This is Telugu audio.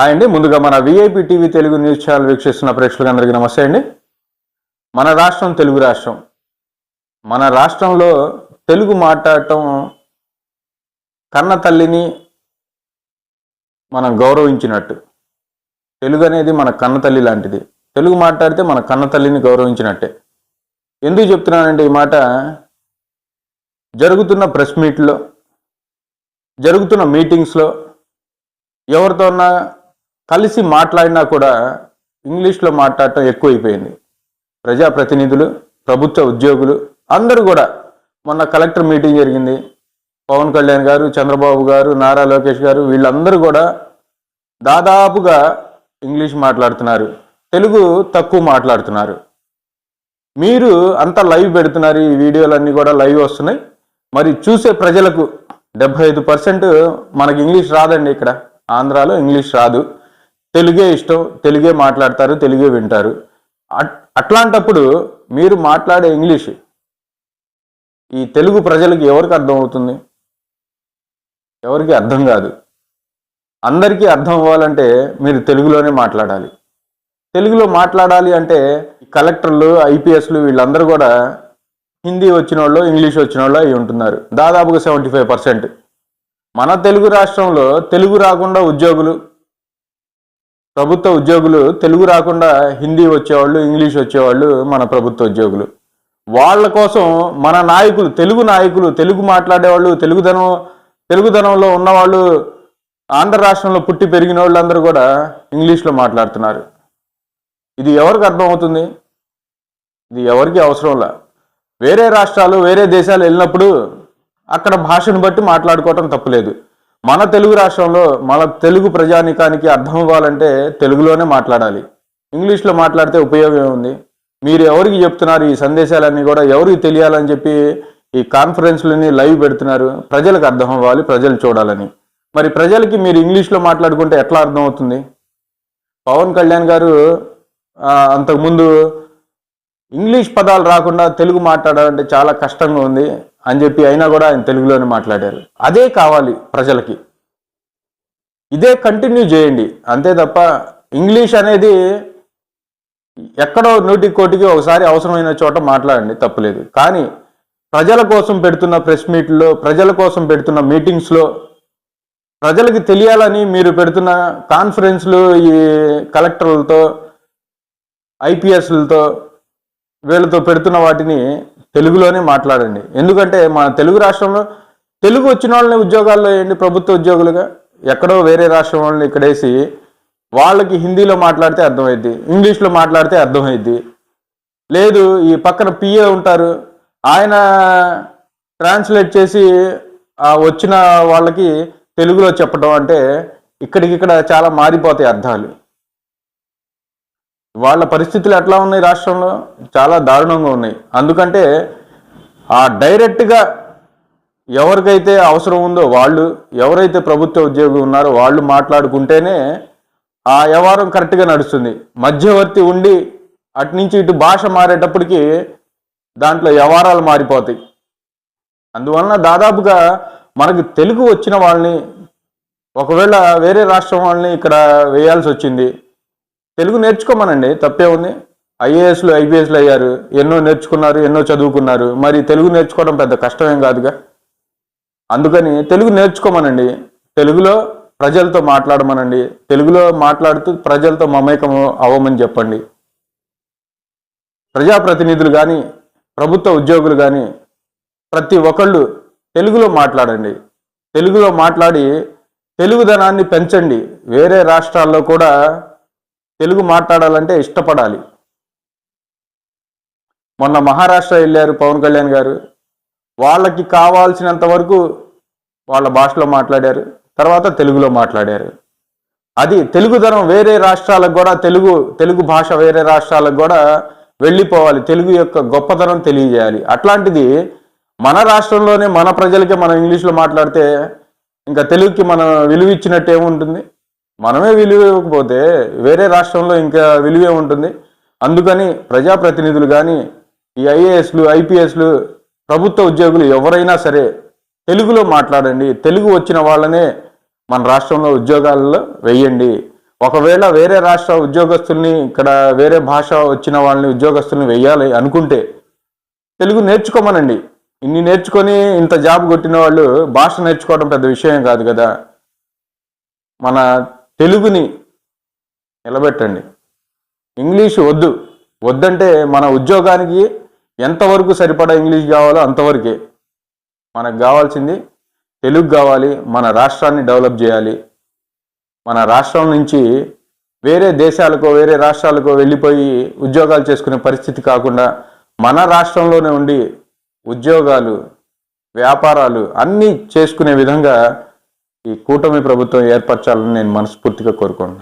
హాయ్ అండి. ముందుగా మన VIP TV Telugu news channel వీక్షిస్తున్న ప్రేక్షకులందరికీ నమస్తే అండి. మన రాష్ట్రం తెలుగు రాష్ట్రం. మన రాష్ట్రంలో తెలుగు మాట్లాడటం కన్న తల్లిని మనం గౌరవించినట్టు. తెలుగు అనేది మన కన్న తల్లి లాంటిది. తెలుగు మాట్లాడితే మన కన్న తల్లిని గౌరవించినట్టే. ఎందుకు చెప్తున్నానంటే ఈ మాట? జరుగుతున్న ప్రెస్ మీట్లో జరుగుతున్న మీటింగ్స్లో ఎవరితోన్నా కలిసి మాట్లాడినా కూడా ఇంగ్లీష్లో మాట్లాడటం ఎక్కువైపోయింది. ప్రజాప్రతినిధులు ప్రభుత్వ ఉద్యోగులు అందరూ కూడా మొన్న కలెక్టర్ మీటింగ్ జరిగింది. పవన్ కళ్యాణ్ గారు చంద్రబాబు గారు నారా లోకేష్ గారు వీళ్ళందరూ కూడా దాదాపుగా ఇంగ్లీష్ మాట్లాడుతున్నారు. తెలుగు తక్కువ మాట్లాడుతున్నారు. మీరు అంతా లైవ్ పెడుతున్నారు. ఈ వీడియోలన్నీ కూడా లైవ్ వస్తున్నాయి. మరి చూసే ప్రజలకు డెబ్బై ఐదు పర్సెంట్ మనకి ఇంగ్లీష్ రాదండి ఇక్కడ. ఆంధ్రాలో ఇంగ్లీష్ రాదు. తెలుగే ఇష్టం తెలుగే మాట్లాడతారు తెలుగే వింటారు. అట్- అట్లాంటప్పుడు మీరు మాట్లాడే ఇంగ్లీష్ ఈ తెలుగు ప్రజలకు ఎవరికి అర్థమవుతుంది? ఎవరికి అర్థం కాదు. అందరికీ అర్థం అవ్వాలంటే మీరు తెలుగులోనే మాట్లాడాలి. తెలుగులో మాట్లాడాలి అంటే కలెక్టర్లు ఐపీఎస్లు వీళ్ళందరూ కూడా హిందీ వచ్చిన వాళ్ళు ఇంగ్లీష్ వచ్చిన వాళ్ళు అయి ఉంటున్నారు. దాదాపుగా సెవెంటీ ఫైవ్ పర్సెంట్. మన తెలుగు రాష్ట్రంలో తెలుగు రాకుండా ఉద్యోగులు ప్రభుత్వ ఉద్యోగులు తెలుగు రాకుండా హిందీ వచ్చేవాళ్ళు ఇంగ్లీష్ వచ్చేవాళ్ళు మన ప్రభుత్వ ఉద్యోగులు. వాళ్ళ కోసం మన నాయకులు తెలుగు నాయకులు తెలుగు మాట్లాడేవాళ్ళు తెలుగుదనం తెలుగుదనంలో ఉన్నవాళ్ళు ఆంధ్ర రాష్ట్రంలో పుట్టి పెరిగిన వాళ్ళందరూ కూడా ఇంగ్లీష్లో మాట్లాడుతున్నారు. ఇది ఎవరికి అర్థమవుతుంది? ఇది ఎవరికి అవసరంలా వేరే రాష్ట్రాలు వేరే దేశాలు వెళ్ళినప్పుడు అక్కడ భాషను బట్టి మాట్లాడుకోవటం తప్పులేదు. మన తెలుగు రాష్ట్రంలో మన తెలుగు ప్రజానికానికి అర్థం అవ్వాలంటే తెలుగులోనే మాట్లాడాలి. ఇంగ్లీష్లో మాట్లాడితే ఉపయోగం ఉంది మీరు ఎవరికి చెప్తున్నారు? ఈ సందేశాలన్నీ కూడా ఎవరికి తెలియాలని చెప్పి ఈ కాన్ఫరెన్స్లని లైవ్ పెడుతున్నారు. ప్రజలకు అర్థం అవ్వాలి ప్రజలు చూడాలని. మరి ప్రజలకి మీరు ఇంగ్లీష్లో మాట్లాడుకుంటే ఎట్లా అర్థం అవుతుంది? పవన్ కళ్యాణ్ గారు అంతకుముందు ఇంగ్లీష్ పదాలు రాకుండా తెలుగు మాట్లాడాలంటే చాలా కష్టంగా ఉంది. అని చెప్పి అయినా కూడా ఆయన తెలుగులోనే మాట్లాడారు. అదే కావాలి ప్రజలకి. ఇదే కంటిన్యూ చేయండి. అంతే తప్ప ఇంగ్లీష్ అనేది ఎక్కడో నూటికి కోటికి ఒకసారి అవసరమైన చోట మాట్లాడండి తప్పులేదు. కానీ ప్రజల కోసం పెడుతున్న ప్రెస్ మీట్లో ప్రజల కోసం పెడుతున్న మీటింగ్స్లో ప్రజలకి తెలియాలని మీరు పెడుతున్న కాన్ఫరెన్స్లు ఈ కలెక్టర్లతో ఐపీఎస్లతో వీళ్ళతో పెడుతున్న వాటిని తెలుగులోనే మాట్లాడండి. ఎందుకంటే మన తెలుగు రాష్ట్రంలో తెలుగు వచ్చిన వాళ్ళని ఉద్యోగాల్లో వేయండి ప్రభుత్వ ఉద్యోగులుగా. ఎక్కడో వేరే రాష్ట్రం వాళ్ళని ఇక్కడేసి వాళ్ళకి హిందీలో మాట్లాడితే అర్థమైద్ది ఇంగ్లీష్లో మాట్లాడితే అర్థమైద్ది. లేదు ఈ పక్కన పిఏ ఉంటారు ఆయన ట్రాన్స్లేట్ చేసి వచ్చిన వాళ్ళకి తెలుగులో చెప్పడం అంటే ఇక్కడికిక్కడ చాలా మారిపోతాయి అర్థాలు. వాళ్ళ పరిస్థితులు ఎట్లా ఉన్నాయి రాష్ట్రంలో? చాలా దారుణంగా ఉన్నాయి. అందుకంటే ఆ డైరెక్ట్గా ఎవరికైతే అవసరం ఉందో వాళ్ళు ఎవరైతే ప్రభుత్వ ఉద్యోగులు ఉన్నారో వాళ్ళు మాట్లాడుకుంటేనే ఆ వ్యవహారం కరెక్ట్గా నడుస్తుంది. మధ్యవర్తి ఉండి అటు నుంచి ఇటు భాష మారేటప్పటికి దాంట్లో వ్యవహారాలు మారిపోతాయి. అందువలన దాదాపుగా మనకి తెలుగు వచ్చిన వాళ్ళని ఒకవేళ వేరే రాష్ట్రం వాళ్ళని ఇక్కడ వేయాల్సి వచ్చింది తెలుగు నేర్చుకోమనండి తప్పే ఉంది. ఐఏఎస్లు ఐపీఎస్లు అయ్యారు ఎన్నో నేర్చుకున్నారు ఎన్నో చదువుకున్నారు. మరి తెలుగు నేర్చుకోవడం పెద్ద కష్టమేం కాదుగా? అందుకని తెలుగు నేర్చుకోమనండి. తెలుగులో ప్రజలతో మాట్లాడమనండి. తెలుగులో మాట్లాడుతూ ప్రజలతో మమేకం అవ్వమని చెప్పండి. ప్రజాప్రతినిధులు కానీ ప్రభుత్వ ఉద్యోగులు కానీ ప్రతి ఒక్కళ్ళు తెలుగులో మాట్లాడండి. తెలుగులో మాట్లాడి తెలుగుదనాన్ని పెంచండి. వేరే రాష్ట్రాల్లో కూడా తెలుగు మాట్లాడాలంటే ఇష్టపడాలి. మొన్న మహారాష్ట్ర వెళ్ళారు పవన్ కళ్యాణ్ గారు. వాళ్ళకి కావాల్సినంత వరకు వాళ్ళ భాషలో మాట్లాడారు తర్వాత తెలుగులో మాట్లాడారు. అది తెలుగుదనం వేరే రాష్ట్రాలకు కూడా తెలుగు తెలుగు భాష వేరే రాష్ట్రాలకు కూడా వెళ్ళిపోవాలి. తెలుగు యొక్క గొప్పతనం తెలియజేయాలి. అట్లాంటిది మన రాష్ట్రంలోనే మన ప్రజలకే మనం ఇంగ్లీష్లో మాట్లాడితే ఇంకా తెలుగుకి మనం విలువ ఇచ్చినట్టు ఏముంటుంది? మనమే విలువ ఇవ్వకపోతే వేరే రాష్ట్రంలో ఇంకా విలువే ఉంటుంది. అందుకని ప్రజాప్రతినిధులు కానీ ఈ ఐఏఎస్లు ఐపీఎస్లు ప్రభుత్వ ఉద్యోగులు ఎవరైనా సరే తెలుగులో మాట్లాడండి. తెలుగు వచ్చిన వాళ్ళనే మన రాష్ట్రంలో ఉద్యోగాల్లో వెయ్యండి ఒకవేళ వేరే రాష్ట్ర ఉద్యోగస్తుల్ని ఇక్కడ వేరే భాష వచ్చిన వాళ్ళని ఉద్యోగస్తుల్ని వెయ్యాలి అనుకుంటే తెలుగు నేర్చుకోమనండి. ఇన్ని నేర్చుకొని ఇంత జాబ్ కొట్టిన వాళ్ళు భాష నేర్చుకోవడం పెద్ద విషయం కాదు కదా. మన తెలుగుని నిలబెట్టండి. ఇంగ్లీష్ వద్దు. వద్దంటే మన ఉద్యోగానికి ఎంతవరకు సరిపడా ఇంగ్లీష్ కావాలో అంతవరకే. మనకు కావాల్సింది తెలుగు కావాలి మన రాష్ట్రాన్ని డెవలప్ చేయాలి. మన రాష్ట్రం నుంచి వేరే దేశాలకో వేరే రాష్ట్రాలకో వెళ్ళిపోయి ఉద్యోగాలు చేసుకునే పరిస్థితి కాకుండా మన రాష్ట్రంలోనే ఉండి ఉద్యోగాలు వ్యాపారాలు అన్నీ చేసుకునే విధంగా ఈ కూటమి ప్రభుత్వం ఏర్పరచాలని నేను మనస్ఫూర్తిగా కోరుకుంటున్నాను.